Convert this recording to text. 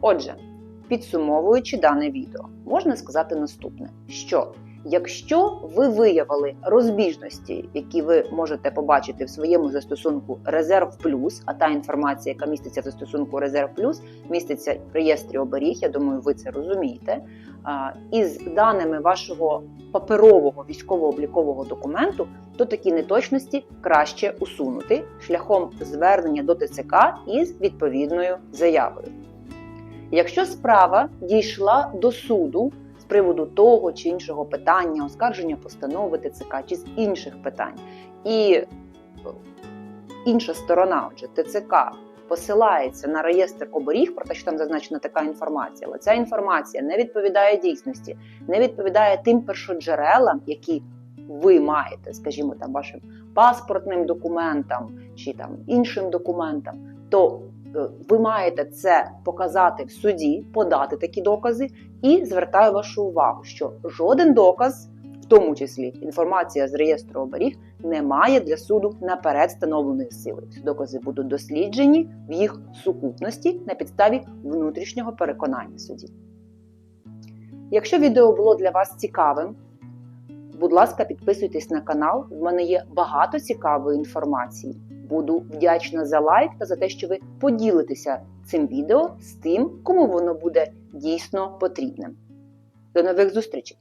Отже, підсумовуючи дане відео, можна сказати наступне: що якщо ви виявили розбіжності, які ви можете побачити в своєму застосунку Резерв Плюс, а та інформація, яка міститься в застосунку Резерв Плюс, міститься в реєстрі оберіг, я думаю, ви це розумієте. Із даними вашого паперового військово-облікового документу, то такі неточності краще усунути шляхом звернення до ТЦК із відповідною заявою. Якщо справа дійшла до суду з приводу того чи іншого питання, оскарження постанови ТЦК чи з інших питань, і е, інша сторона, отже, ТЦК, посилається на реєстр оберіг про те, що там зазначена така інформація, але ця інформація не відповідає дійсності, не відповідає тим першоджерелам, які ви маєте, скажімо, там вашим паспортним документам чи там іншим документам, то ви маєте це показати в суді, подати такі докази, і звертаю вашу увагу, що жоден доказ, в тому числі інформація з реєстру оберіг, не має для суду наперед встановленої сили. Ці докази будуть досліджені в їх сукупності на підставі внутрішнього переконання судді. Якщо відео було для вас цікавим, будь ласка, підписуйтесь на канал. В мене є багато цікавої інформації. Буду вдячна за лайк та за те, що ви поділитеся цим відео з тим, кому воно буде дійсно потрібним. До нових зустрічей!